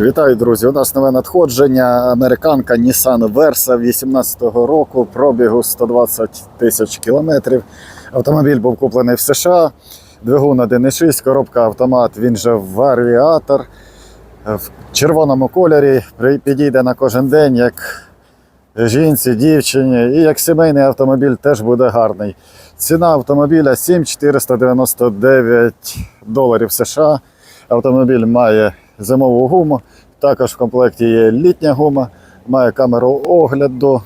Вітаю, друзі! У нас нове надходження. Американка Nissan Versa 18-го року, пробігу 120 тисяч кілометрів. Автомобіль був куплений в США. Двигун 1.6, коробка автомат, він же варіатор. В червоному кольорі підійде на кожен день, як жінці, дівчині. І як сімейний автомобіль теж буде гарний. Ціна автомобіля 7499 доларів США. Автомобіль має зимову гуму, також в комплекті є літня гума, має камеру огляду,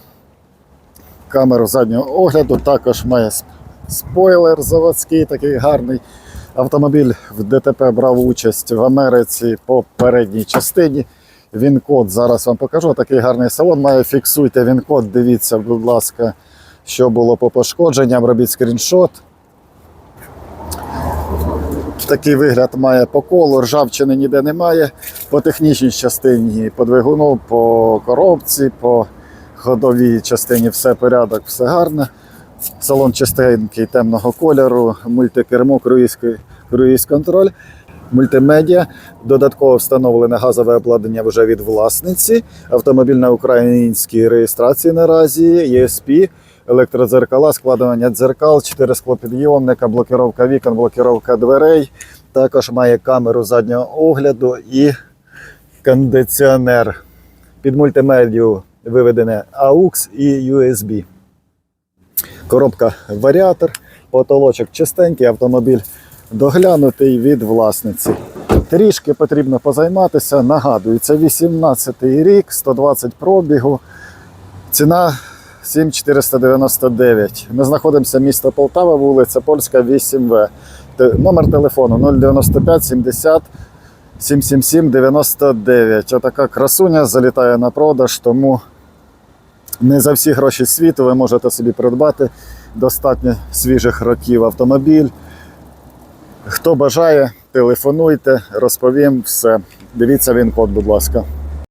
камеру заднього огляду, також має спойлер заводський, такий гарний. Автомобіль в ДТП брав участь в Америці по передній частині. Він-код зараз вам покажу. Такий гарний салон має. Фіксуйте він-код, дивіться, будь ласка, що було по пошкодженням, робіть скріншот. Такий вигляд має по колу, ржавчини ніде немає. По технічній частині, по двигуну, по коробці, по ходовій частині все порядок, все гарно. Салон чистенький темного кольору, мультикермо, круїз, круїз контроль, мультимедіа. Додатково встановлене газове обладнання вже від власниці. Автомобіль на українській реєстрації наразі, ESP, електродзеркала, складування дзеркал, 4 склопідйомника, блокировка вікон, блокировка дверей. Також має камеру заднього огляду і кондиціонер. Під мультимедію виведене AUX і USB. Коробка варіатор, потолочок чистенький, автомобіль доглянутий від власниці. Трішки потрібно позайматися. Нагадую, це 18-й рік, 120 пробігу. Ціна 7499. Ми знаходимося місто Полтава, вулиця Польська, 8В. Номер телефону 095 70 777 99. Отака красуня залітає на продаж, тому не за всі гроші світу ви можете собі придбати достатньо свіжих років автомобіль. Хто бажає, телефонуйте, розповім все. Дивіться він код, будь ласка.